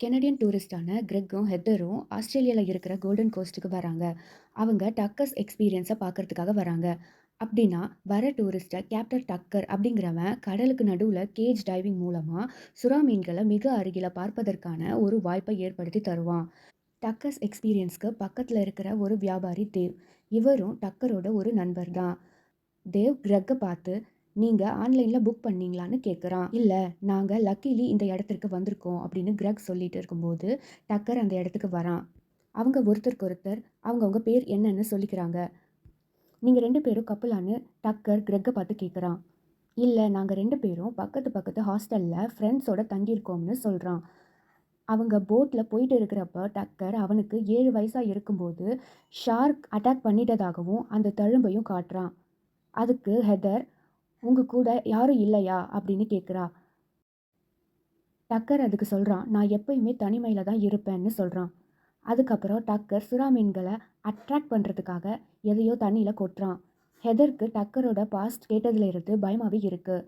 Canadian டூரிஸ்டான கிரெக்கும் ஹெத்தரும் ஆஸ்திரேலியாவில் இருக்கிற golden கோஸ்ட்டுக்கு வராங்க. அவங்க டக்கர்ஸ் எக்ஸ்பீரியன்ஸை பார்க்கறதுக்காக வராங்க. அப்படின்னா வர டூரிஸ்ட்டை கேப்டன் டக்கர் அப்படிங்கிறவன் கடலுக்கு நடுவில் கேஜ் டைவிங் மூலமாக சுறா மீன்களை மிக அருகில் பார்ப்பதற்கான ஒரு வாய்ப்பை ஏற்படுத்தி தருவான். டக்கர்ஸ் எக்ஸ்பீரியன்ஸ்க்கு பக்கத்தில் இருக்கிற ஒரு வியாபாரி தேவ். இவரும் டக்கரோட ஒரு நண்பர் தான் தேவ் கிரக்கை பார்த்து நீங்கள் ஆன்லைனில் புக் பண்ணீங்களான்னு கேட்குறான் இல்லை நாங்கள் லக்கிலி இந்த இடத்திற்கு வந்திருக்கோம் அப்படின்னு கிரக் சொல்லிட்டு இருக்கும்போது டக்கர் அந்த இடத்துக்கு வரான். அவங்க ஒருத்தருக்கு ஒருத்தர் அவங்கவுங்க பேர் என்னன்னு சொல்லிக்கிறாங்க. நீங்கள் ரெண்டு பேரும் கப்பலான்னு டக்கர் கிரெக்கை பார்த்து கேட்குறான் இல்லை நாங்கள் ரெண்டு பேரும் பக்கத்து பக்கத்து ஹாஸ்டலில் ஃப்ரெண்ட்ஸோட தங்கியிருக்கோம்னு சொல்கிறான் அவங்க போட்டில் போயிட்டு இருக்கிறப்ப டக்கர் அவனுக்கு ஏழு வயசாக இருக்கும்போது ஷார்க் அட்டாக் பண்ணிட்டதாகவும் அந்த தழும்பையும் காட்டுறான். அதுக்கு ஹெதர் உங்கள் கூட யாரும் இல்லையா? அப்படின்னு கேட்குறா. டக்கர் அதுக்கு சொல்கிறான் நான் எப்பயுமே தனிமையில் தான் இருப்பேன்னு சொல்கிறான் அதுக்கப்புறம் டக்கர் சுறா மீன்களை அட்ராக்ட் பண்ணுறதுக்காக எதையோ தண்ணியில் கொட்டுறான். ஹெதருக்கு டக்கரோட பாஸ்ட் கேட்டதுலேருந்து பயமாகவே இருக்குது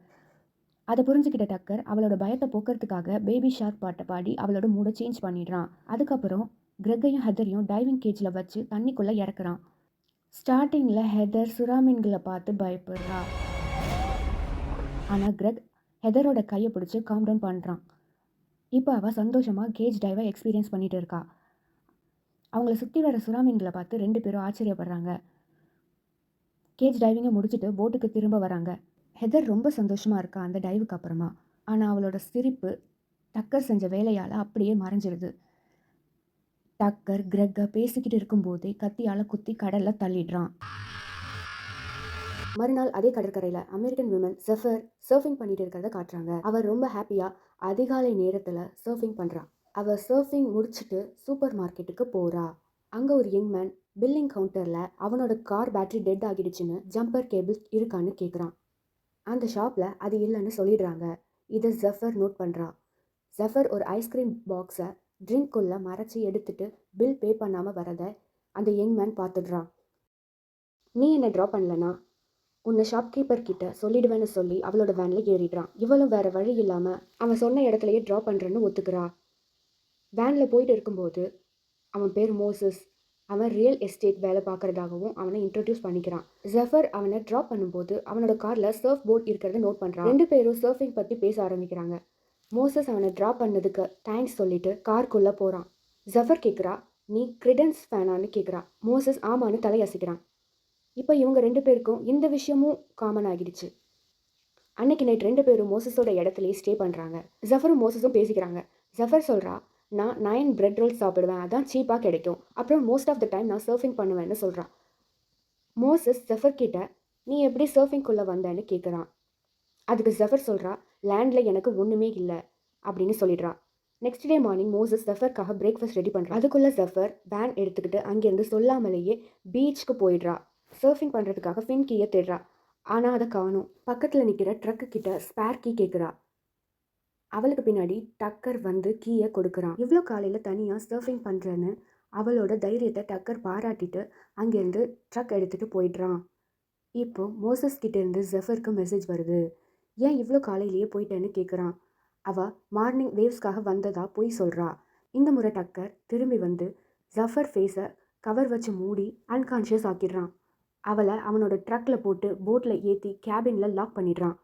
அதை புரிஞ்சுக்கிட்ட டக்கர் அவளோட பயத்தை போக்குறதுக்காக பேபி ஷார்க் பாட்டை பாடி அவளோட மூடை சேஞ்ச் பண்ணிடுறான். அதுக்கப்புறம் கிரெக்கையும் ஹெதரையும் டைவிங் கேஜில் வச்சு தண்ணிக்குள்ளே இறக்குறான். ஸ்டார்டிங்கில் ஹெதர் சுறா மீன்களை பார்த்து பயப்படுறா. ஆனால் கிரெக் ஹெதரோட கையை பிடிச்சி காம் டவுன் பண்ணுறான் இப்போ அவள் சந்தோஷமாக கேஜ் டைவை எக்ஸ்பீரியன்ஸ் பண்ணிட்டு இருக்கா. அவங்கள சுற்றி வர சுறா மீன்களை பார்த்து ரெண்டு பேரும் ஆச்சரியப்படுறாங்க. கேஜ் டைவிங்கை முடிச்சுட்டு போட்டுக்கு திரும்ப வராங்க. ஹெதர் ரொம்ப சந்தோஷமாக இருக்கா அந்த டைவுக்கு அப்புறமா. ஆனால் அவளோட சிரிப்பு டக்கர் செஞ்ச வேலையால் அப்படியே மறைஞ்சிருது. டக்கர் கிரெக்கை பேசிக்கிட்டு இருக்கும்போதே கத்தியால் குத்தி கடலில் தள்ளிடுறான். மறுநாள் அதே கடற்கரையில் அமெரிக்கன் விமன் ஜெஃபர் சர்ஃபிங் பண்ணிட்டு இருக்கிறத காட்டுறாங்க. அவர் ரொம்ப ஹாப்பியாக அதிகாலை நேரத்தில் சர்ஃபிங் பண்ணுறா அவள் சர்ஃபிங் முடிச்சுட்டு சூப்பர் மார்க்கெட்டுக்கு போகிறா அங்கே ஒரு யங் மேன் பில்லிங் கவுண்டரில் அவனோட கார் பேட்டரி டெட் ஆகிடுச்சுன்னு ஜம்பர் கேபிள் இருக்கான்னு கேட்குறான் அந்த ஷாப்பில் அது இல்லைன்னு சொல்லிடுறாங்க. இதை ஜெஃபர் நோட் பண்ணுறா ஜஃபர் ஒரு ஐஸ்கிரீம் பாக்ஸை ட்ரிங்க்குள்ளே மறைச்சி எடுத்துட்டு பில் பே பண்ணாமல் வரதை அந்த யங் மேன் பார்த்துடுறான். நீ என்னை ட்ரா பண்ணலனா உன்னை ஷாப்கீப்பர் கிட்ட சொல்லிடுவேன்னு சொல்லி அவளோட வேனில் ஏறிடுறான். இவளும் வேற வழி இல்லாமல் அவன் சொன்ன இடத்துலையே ட்ராப் பண்ணுறேன்னு ஒத்துக்கிறா. வேனில் போயிட்டு இருக்கும்போது அவன் பேர் மோசஸ் அவன் ரியல் எஸ்டேட் வேலை பார்க்குறதாகவும் அவனை இன்ட்ரடியூஸ் பண்ணிக்கிறான். ஜெஃபர் அவனை ட்ராப் பண்ணும்போது அவனோட காரில் சர்ஃப் போர்ட் இருக்கிறத நோட் பண்ணுறான் ரெண்டு பேரும் சர்ஃபிங் பற்றி பேச ஆரம்பிக்கிறாங்க. மோசஸ் அவனை ட்ராப் பண்ணதுக்கு தேங்க்ஸ் சொல்லிட்டு கார்க்குள்ளே போகிறான் ஜெஃபர் கேட்குறா நீ கிரிடன்ஸ் ஃபேனான்னு கேட்குறா மோசஸ் ஆமான்னு தலையசைக்கிறான். இப்போ இவங்க ரெண்டு பேருக்கும் இந்த விஷயமும் காமன் ஆகிடுச்சு. அன்னைக்கு நைட் ரெண்டு பேரும் மோசஸோட இடத்துலயே ஸ்டே பண்ணுறாங்க ஜஃபரும் மோசஸும் பேசிக்கிறாங்க. ஜஃபர் சொல்கிறா நான் நைன் பிரெட் ரோல்ஸ் சாப்பிடுவேன் அதான் சீப்பாக கிடைக்கும். அப்புறம் மோஸ்ட் ஆஃப் த டைம் நான் சர்ஃபிங் பண்ணுவேன்னு சொல்கிறான் மோசஸ் ஜஃபர் கிட்ட நீ எப்படி சர்ஃபிங்குள்ளே வந்தேன்னு கேட்குறான் அதுக்கு ஜஃபர் சொல்கிறா லேண்டில் எனக்கு ஒன்றுமே இல்லை அப்படின்னு சொல்லிடுறா. நெக்ஸ்ட் டே மார்னிங் மோசஸ் ஜஃபர்க்காக பிரேக்ஃபாஸ்ட் ரெடி பண்ணுறான் அதுக்குள்ளே ஜஃபர் வேன் எடுத்துக்கிட்டு அங்கேருந்து சொல்லாமலேயே பீச்சுக்கு போயிடுறா. சர்ஃபிங் பண்ணுறதுக்காக ஃபின் கீயை தேடுறா. ஆனால் அதை காணும். பக்கத்தில் நிற்கிற ட்ரக்கு கிட்ட ஸ்பேர் கீ கேட்குறா அவளுக்கு பின்னாடி டக்கர் வந்து கீயை கொடுக்குறான். இவ்வளோ காலையில் தனியாக சர்ஃபிங் பண்ணுறேன்னு அவளோட தைரியத்தை டக்கர் பாராட்டிட்டு அங்கேருந்து ட்ரக் எடுத்துகிட்டு போயிடுறான். இப்போ மோசஸ் கிட்டேருந்து ஜெஃபருக்கு மெசேஜ் வருது. ஏன் இவ்வளோ காலையிலேயே போயிட்டேன்னு கேட்குறான் அவள் மார்னிங் வேவ்ஸ்க்காக வந்ததா போய் சொல்கிறா இந்த முறை டக்கர் திரும்பி வந்து ஜஃபர் ஃபேஸை கவர் வச்சு மூடி அன்கான்ஷியஸ் ஆக்கிடுறான். அவளை அவனோட ட்ரக்கில் போட்டு போட்டில் ஏற்றி கேபினில் லாக் பண்ணிடுறான்.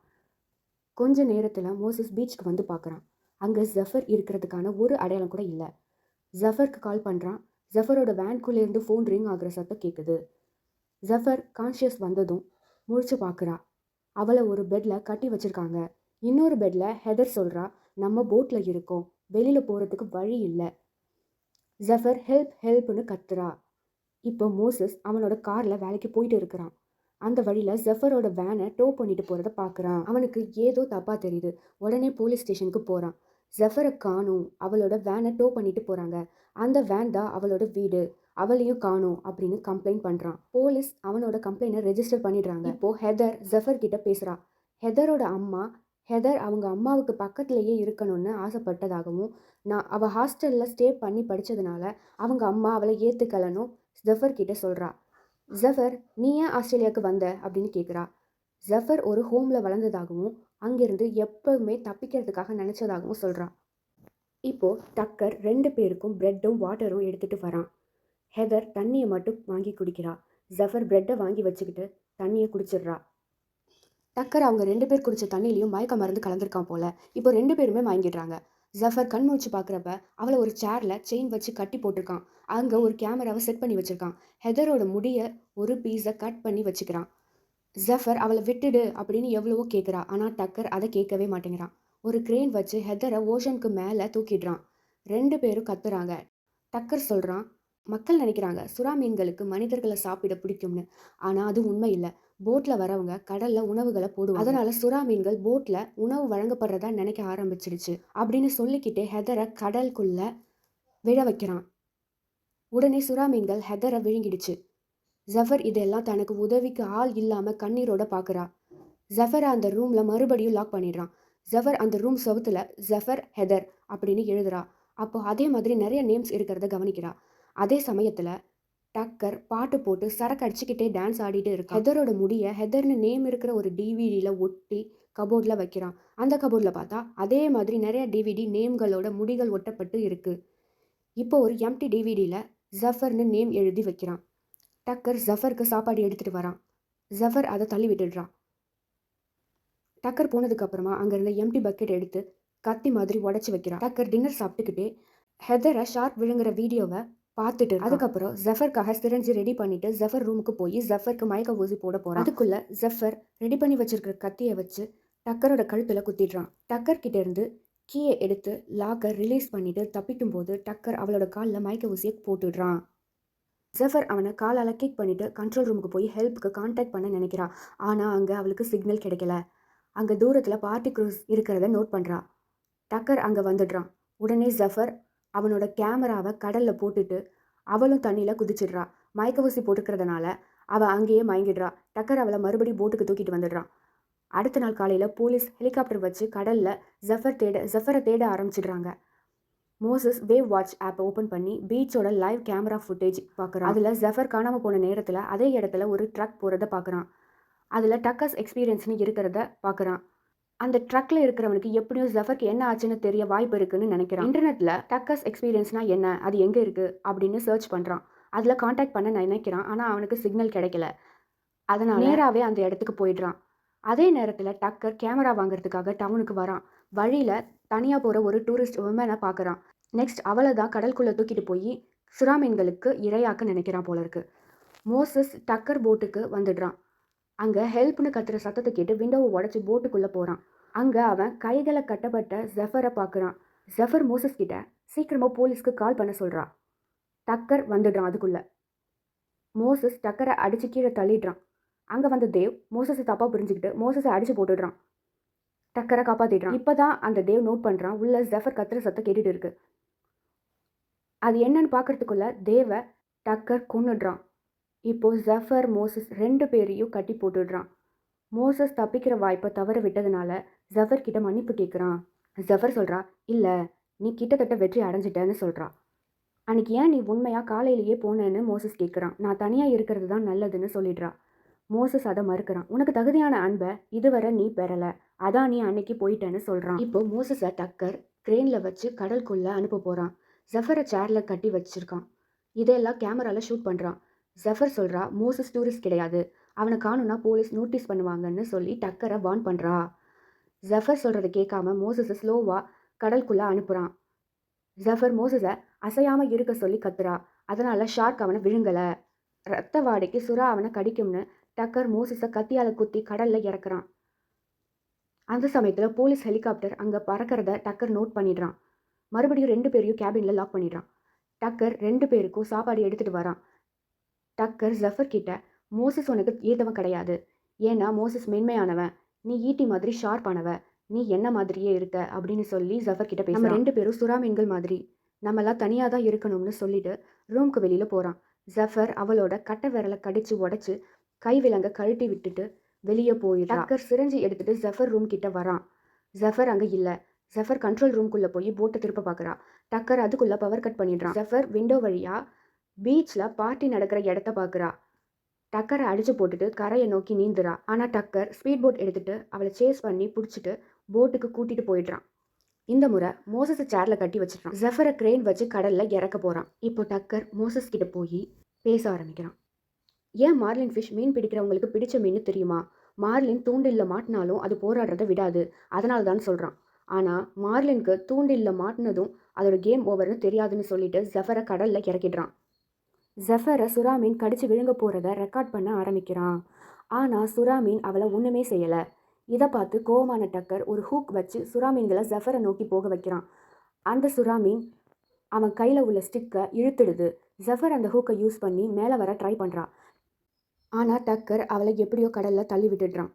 கொஞ்ச நேரத்தில் மோசஸ் பீச்சுக்கு வந்து பார்க்குறான் அங்கே ஜஃபர் இருக்கிறதுக்கான ஒரு அடையாளம் கூட இல்லை. ஜஃபருக்கு கால் பண்ணுறான் ஜஃபரோட வேன்குள்ளேருந்து ஃபோன் ரிங் ஆகிற சத்தம் கேட்குது ஜஃபர் கான்ஷியஸ் வந்ததும் முழிச்சு பார்க்குறா அவளை ஒரு பெட்டில் கட்டி வச்சுருக்காங்க. இன்னொரு பெட்டில் ஹெதர் சொல்கிறா நம்ம போட்டில் இருக்கோம். வெளியில் போகிறதுக்கு வழி இல்லை. ஜஃபர் ஹெல்ப் ஹெல்ப்னு கத்துறா. இப்போ மோசஸ் அவனோட காரில் வேலைக்கு போயிட்டு இருக்கிறான். அந்த வழியில் ஜெஃபரோட வேனை டோ பண்ணிட்டு போகிறத பார்க்குறான். அவனுக்கு ஏதோ தப்பாக தெரியுது. உடனே போலீஸ் ஸ்டேஷனுக்கு போகிறான் ஜெஃபரை காணும். அவளோட வேனை டோ பண்ணிட்டு போகிறாங்க அந்த வேன் தான் அவளோட வீடு. அவளையும் காணும் அப்படின்னு கம்ப்ளைண்ட் பண்ணுறான் போலீஸ் அவனோட கம்ப்ளைண்ட்டை ரெஜிஸ்டர் பண்ணிடுறாங்க. இப்போ ஹெதர் ஜெஃபர் கிட்ட பேசுகிறா ஹெதரோட அம்மா ஹெதர் அவங்க அம்மாவுக்கு பக்கத்துலேயே இருக்கணும்னு ஆசைப்பட்டதாகவும் நான் அவள் ஹாஸ்டலில் ஸ்டே பண்ணி படித்ததுனால அவங்க அம்மா அவளை ஏற்றுக்கலனும் ஜெஃபர் கிட்ட சொல்கிறா ஜஃபர் நீ ஏன் ஆஸ்திரேலியாவுக்கு வந்த? அப்படின்னு கேட்குறா ஜஃபர் ஒரு ஹோமில் வளர்ந்ததாகவும் அங்கேருந்து எப்போவுமே தப்பிக்கிறதுக்காக நினச்சதாகவும் சொல்கிறான் இப்போது டக்கர் ரெண்டு பேருக்கும் பிரெட்டும் வாட்டரும் எடுத்துகிட்டு வரான். ஹெதர் தண்ணியை மட்டும் வாங்கி குடிக்கிறா. ஜஃபர் பிரெட்டை வாங்கி வச்சுக்கிட்டு தண்ணியை குடிச்சிடுறா. டக்கர் அவங்க ரெண்டு பேர் குடித்த தண்ணிலையும் மயக்க மருந்து கலந்துருக்கான் போல். இப்போ ரெண்டு பேருமே வாங்கிடுறாங்க ஜஃபர் கண் முழிச்சு பார்க்குறப்ப அவளை ஒரு சேரில் செயின் வச்சு கட்டி போட்டிருக்கான். அங்கே ஒரு கேமராவை செட் பண்ணி வச்சுருக்கான். ஹெதரோட முடியை ஒரு பீஸை கட் பண்ணி வச்சுக்கிறான். ஜஃபர் அவளை விட்டுடு அப்படின்னு எவ்வளவோ கேட்குறா ஆனால் டக்கர் அதை கேட்கவே மாட்டேங்கிறான். ஒரு கிரேன் வச்சு ஹெதரை ஓஷனுக்கு மேலே தூக்கிடுறான். ரெண்டு பேரும் கத்துறாங்க. டக்கர் சொல்கிறான் மக்கள் நினைக்கிறாங்க சுறா மீன்களுக்கு மனிதர்களை சாப்பிட பிடிக்கும்னு. ஆனால் அது உண்மை இல்லை. போட்டில் வரவங்க கடலில் உணவுகளை போடுவாங்க. அதனால சுறா மீன்கள் போட்டில் உணவு வழங்கப்படுறதா நினைக்க ஆரம்பிச்சிடுச்சு அப்படின்னு சொல்லிக்கிட்டே ஹெதரை கடலுக்குள்ள விழ வைக்கிறான். உடனே சுறா மீன்கள் ஹெதரை விழுங்கிடுச்சு. ஜஃபர் இதெல்லாம் தனக்கு உதவிக்கு ஆள் இல்லாமல் கண்ணீரோட பார்க்குறா ஜஃபரை அந்த ரூமில் மறுபடியும் லாக் பண்ணிடுறான். ஜஃபர் அந்த ரூம் செவுத்துல ஜஃபர் ஹெதர் அப்படின்னு எழுதுறா. அப்போ அதே மாதிரி நிறைய நேம்ஸ் இருக்கிறத கவனிக்கிறா. அதே சமயத்தில் டக்கர் பாட்டு போட்டு சரக்கு அடிச்சுக்கிட்டே டான்ஸ் ஆடிட்டு இருக்கு ஹெதரோட முடியை ஹெதர்னு நேம் இருக்கிற ஒரு டிவிடியில் ஒட்டி கபோர்டில் வைக்கிறான். அந்த கபோர்டில் பார்த்தா அதே மாதிரி நிறைய டிவிடி நேம்களோட முடிகள் ஒட்டப்பட்டு இருக்கு. இப்போ ஒரு எம்டி டிவிடியில் ஜஃபர்னு நேம் எழுதி வைக்கிறான். டக்கர் ஜஃபருக்கு சாப்பாடு எடுத்துகிட்டு வரான். ஜஃபர் அதை தள்ளி விட்டுடுறான். டக்கர் போனதுக்கப்புறமா அப்புறமா இருந்த எம்டி பக்கெட் எடுத்து கத்தி மாதிரி உடச்சி வைக்கிறான். டக்கர் டின்னர் சாப்பிட்டுக்கிட்டே ஹெதரை ஷார்ப் விழுங்குற வீடியோவை பார்த்துட்டு அதுக்கப்புறம் ஜஃபருக்காக சிரஞ்சு ரெடி பண்ணிட்டு ஜஃபர் ரூமுக்கு போய் ஜஃபருக்கு மயக்க ஊசி போட போறான். அதுக்குள்ள ஜஃபர் ரெடி பண்ணி வச்சிருக்கிற கத்தியை வச்சு டக்கரோட கழுத்துல குத்திடுறான். டக்கர் கிட்ட இருந்து கீயை எடுத்து லாக்கர் ரிலீஸ் பண்ணிட்டு தப்பிக்கும் போது டக்கர் அவளோட காலில் மயக்க ஊசியை போட்டுடுறான். ஜஃபர் அவனை காலால் கிக் பண்ணிட்டு கண்ட்ரோல் ரூமுக்கு போய் ஹெல்ப்புக்கு கான்டாக்ட் பண்ண நினைக்கிறா. ஆனால் அங்கே அவளுக்கு சிக்னல் கிடைக்கல. அங்கே தூரத்தில் பார்ட்டி க்ரூஸ் இருக்கிறத நோட் பண்ணுறா டக்கர் அங்கே வந்துடுறான். உடனே ஜஃபர் அவனோட கேமராவை கடலில் போட்டுட்டு அவளும் தண்ணியில் குதிச்சிடுறா. மயக்க ஊசி போட்டுக்கிறதுனால அவள் அங்கேயே மயங்கிடுறா. டக்கர் அவளை மறுபடியும் போட்டுக்கு தூக்கிட்டு வந்துடுறான் அடுத்த நாள் காலையில் போலீஸ் ஹெலிகாப்டர் வச்சு கடலில் ஜஃபர் தேட ஜஃபரை தேட ஆரம்பிச்சிடுறாங்க. மோசஸ் வேவ் வாட்ச் ஆப்பை ஓப்பன் பண்ணி பீச்சோட லைவ் கேமரா ஃபுட்டேஜ் பார்க்குறான் அதில் ஜஃபர் காணாமல் போன நேரத்தில் அதே இடத்துல ஒரு ட்ரக் போகிறத பார்க்குறான் அதில் டக்கஸ் எக்ஸ்பீரியன்ஸ்னு இருக்கிறத பார்க்குறான் அந்த ட்ரக்கில் இருக்கிறவனுக்கு எப்படியும் ஜஃபருக்கு என்ன ஆச்சுன்னு தெரிய வாய்ப்பு இருக்குன்னு நினைக்கிறான். இன்டர்நெட்ல டக்கஸ் எக்ஸ்பீரியன்ஸ்னா என்ன? அது எங்கே இருக்குது அப்படின்னு சர்ச் பண்ணுறான் அதில் காண்டாக்ட் பண்ண நினைக்கிறான். ஆனால் அவனுக்கு சிக்னல் கிடைக்கல. அதனால் நேராகவே அந்த இடத்துக்கு போயிடுறான். அதே நேரத்தில் டக்கர் கேமரா வாங்குறதுக்காக டவுனுக்கு வரான். வழியில் தனியாக போகிற ஒரு டூரிஸ்ட் உமனை பார்க்குறான் நெக்ஸ்ட் அவளை தான் கடலுக்குள்ளே தூக்கிட்டு போய் சுறாமீன்களுக்கு இரையாக்க நினைக்கிறான் போல இருக்கு. மோசஸ் டக்கர் போட்டுக்கு வந்துடுறான். அங்கே ஹெல்ப்னு கத்துற சத்தத்தை கேட்டு விண்டோவை உடச்சி போட்டுக்குள்ளே போகிறான் அங்கே அவன் கைகளை கட்டப்பட்ட ஜெஃபரை பார்க்குறான். ஜெஃபர் மோசஸ் கிட்ட சீக்கிரமாக போலீஸ்க்கு கால் பண்ண சொல்கிறான் டக்கர் வந்துடுறான் அதுக்குள்ளே. மோசஸ் டக்கரை அடித்து கீழே தள்ளிடுறான். அங்கே வந்த தேவ் மோசஸை தப்பாக புரிஞ்சுக்கிட்டு மோசஸை அடித்து போட்டுடுறான். டக்கரை காப்பாற்றிடுறான் இப்போ தான் அந்த தேவ் நோட் பண்ணுறான் உள்ள ஜெஃபர் கத்துற சத்தம் கேட்டுட்டு இருக்கு. அது என்னன்னு பார்க்கறதுக்குள்ள தேவை டக்கர் கொன்னுடுறான். இப்போது ஜஃபர் மோசஸ் ரெண்டு பேரையும் கட்டி போட்டுடுறான். மோசஸ் தப்பிக்கிற வாய்ப்பை தவற விட்டதுனால ஜஃபர் கிட்ட மன்னிப்பு கேட்குறான் ஜஃபர் சொல்கிறா இல்லை நீ கிட்டத்தட்ட வெற்றி அடைஞ்சிட்டேன்னு சொல்கிறா அன்னைக்கு ஏன் நீ உண்மையாக காலையிலேயே போனேன்னு மோசஸ் கேட்குறான் நான் தனியாக இருக்கிறது தான் நல்லதுன்னு சொல்லிடுறா. மோசஸ் அதை மறுக்கிறான். உனக்கு தகுதியான அன்பை இதுவரை நீ பெறலை. அதான் நீ அன்னைக்கு போயிட்டேன்னு சொல்கிறான் இப்போ மோசஸை டக்கர் க்ரெயினில் வச்சு கடலுக்குள்ளே அனுப்ப போகிறான் ஜஃபரை சேரில் கட்டி வச்சுருக்கான். இதெல்லாம் கேமராவில் ஷூட் பண்ணுறான் ஜஃபர் சொல்கிறா மோசஸ் டூரிஸ்ட் கிடையாது. அவனை காணும்னா போலீஸ் நோட்டீஸ் பண்ணுவாங்கன்னு சொல்லி டக்கரை வார்ன் பண்ணுறா ஜஃபர் சொல்கிறத கேட்காம மோசஸை ஸ்லோவாக கடலுக்குள்ளே அனுப்புகிறான் ஜஃபர் மோசஸை அசையாமல் இருக்க சொல்லி கத்துறா. அதனால் ஷார்க் அவனை விழுங்கலை. ரத்த வாடைக்கு சுறா அவனை கடிக்கும்னு டக்கர் மோசஸை கத்தியால் குத்தி கடலில் இறக்குறான். அந்த சமயத்தில் போலீஸ் ஹெலிகாப்டர் அங்கே பறக்கிறத டக்கர் நோட் பண்ணிடுறான். மறுபடியும் ரெண்டு பேரையும் கேபினில் லாக் பண்ணிடுறான். டக்கர் ரெண்டு பேருக்கும் சாப்பாடு எடுத்துகிட்டு வரான். டக்கர் ஜஃபர் கிட்ட மோசஸ் உனக்கு ஏதவன் கிடையாது. ஏன்னா மோசஸ் மென்மையானவன். நீ ஈட்டி மாதிரி ஷார்ப்பானவ நீ என்ன மாதிரியே இருக்க? அப்படின்னு சொல்லி ஜஃபர் கிட்ட பேச நம்ம ரெண்டு பேரும் சுறா மீன்கள் மாதிரி. நம்மளாம் தனியாக தான் இருக்கணும்னு சொல்லிட்டு ரூம்க்கு வெளியில் போகிறான் ஜஃபர் அவளோட கட்டை விரலை கடிச்சு உடச்சி கை விலங்க கழட்டி விட்டுட்டு வெளியே போயிடுறா. டக்கர் சிரஞ்சி எடுத்துட்டு ஜஃபர் ரூம் கிட்ட வரான். ஜஃபர் அங்கே இல்லை. ஜஃபர் கண்ட்ரோல் ரூம்குள்ளே போய் போட்டை திருப்ப பார்க்குறா டக்கர் அதுக்குள்ளே பவர் கட் பண்ணிடுறான். ஜஃபர் விண்டோ வழியாக பீச்சில் பார்ட்டி நடக்கிற இடத்த பார்க்குறா டக்கரை அடித்து போட்டுட்டு கரையை நோக்கி நீந்துறா. ஆனால் டக்கர் ஸ்பீட் போட் எடுத்துகிட்டு அவளை சேஸ் பண்ணி பிடிச்சிட்டு போட்டுக்கு கூட்டிகிட்டு போயிடுறான். இந்த முறை மோசஸை சேரில் கட்டி வச்சிடறான். ஜெஃபரை கிரெயின் வச்சு கடலில் இறக்க போகிறான் இப்போ டக்கர் மோசஸ் கிட்ட போய் பேச ஆரம்பிக்கிறான். ஏன் மார்லின் ஃபிஷ் மீன் பிடிக்கிறவங்களுக்கு பிடிச்ச மீன் தெரியுமா? மார்லின் தூண்டில்ல மாட்டினாலும் அது போராடுறத விடாது. அதனால தான் சொல்கிறான் ஆனால் மார்லினுக்கு தூண்டில்ல மாட்டினதும் அதோட கேம் ஓவர்னு தெரியாதுன்னு சொல்லிட்டு ஜெஃபரை கடலில் இறக்கிடுறான். ஜஃபரை சுறாமீன் கடிச்சு விழுங்க போகிறத ரெக்கார்ட் பண்ண ஆரம்பிக்கிறான். ஆனால் சுறா மீன் அவளை ஒன்றுமே செய்யலை. இதை பார்த்து கோவமான டக்கர் ஒரு ஹூக் வச்சு சுறாமீன்களை ஜஃபரை ஜெஃபரை நோக்கி போக வைக்கிறான். அந்த சுறாமீன் அவன் கையில் உள்ள ஸ்டிக்கை இழுத்துடுது. ஜஃபர் அந்த ஹூக்கை யூஸ் பண்ணி மேலே வர ட்ரை பண்ணுறான் ஆனால் டக்கர் அவளை எப்படியோ கடலில் தள்ளி விட்டுடுறான்.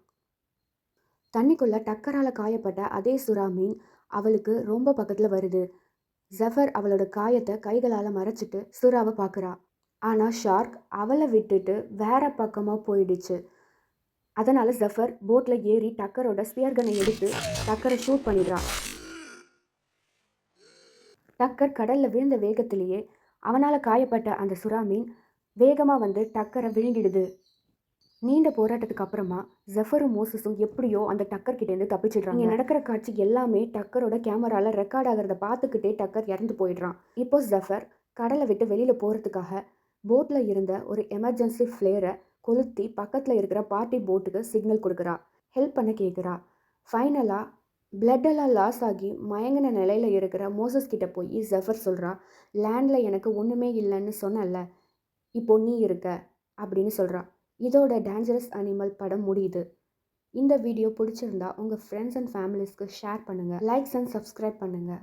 தண்ணிக்குள்ள டக்கரால் காயப்பட்ட அதே சுறா மீன் அவளுக்கு ரொம்ப பக்கத்தில் வருது. ஜஃபர் அவளோட காயத்தை கைகளால் மறைச்சிட்டு சுறாவை பார்க்குறா. ஆனால் ஷார்க் அவளை விட்டுட்டு வேற பக்கமாக போயிடுச்சு. அதனால் ஜஃபர் போட்டில் ஏறி டக்கரோட ஸ்பியர்கனை எடுத்து டக்கரை ஷூட் பண்ணிடுறான். டக்கர் கடலில் விழுந்த வேகத்திலேயே அவனால் காயப்பட்ட அந்த சுறா மீன் வேகமாக வந்து டக்கரை விழுங்கிடுது. நீண்ட போராட்டத்துக்கு அப்புறமா ஜஃபரும் மோசஸும் எப்படியோ அந்த டக்கர் கிட்டேருந்து தப்பிச்சிடுறாங்க. நடக்கிற காட்சி எல்லாமே டக்கரோட கேமரால ரெக்கார்ட் ஆகிறத பார்த்துக்கிட்டே டக்கர் இறந்து போயிடுறான். இப்போ ஜஃபர் கடலை விட்டு வெளியில் போகிறதுக்காக போட்டில் இருந்த ஒரு எமர்ஜென்சி ஃப்ளேரை கொளுத்தி பக்கத்தில் இருக்கிற பார்ட்டி போட்டுக்கு சிக்னல் கொடுக்குறா. ஹெல்ப் பண்ண கேட்குறா ஃபைனலாக பிளட்டெல்லாம் லாஸ் ஆகி மயங்கின நிலையில் இருக்கிற மோசஸ் கிட்ட போய் ஜெஃபர் சொல்கிறா லேண்டில் எனக்கு ஒன்றுமே இல்லைன்னு சொன்னல இப்போ நீ இருக்க அப்படின்னு சொல்கிறா இதோட டேஞ்சரஸ் அனிமல் படம் முடியுது. இந்த வீடியோ பிடிச்சிருந்தா உங்கள் ஃப்ரெண்ட்ஸ் அண்ட் ஃபேமிலிஸ்க்கு ஷேர் பண்ணுங்கள் லைக்ஸ் அண்ட் சப்ஸ்கிரைப் பண்ணுங்கள்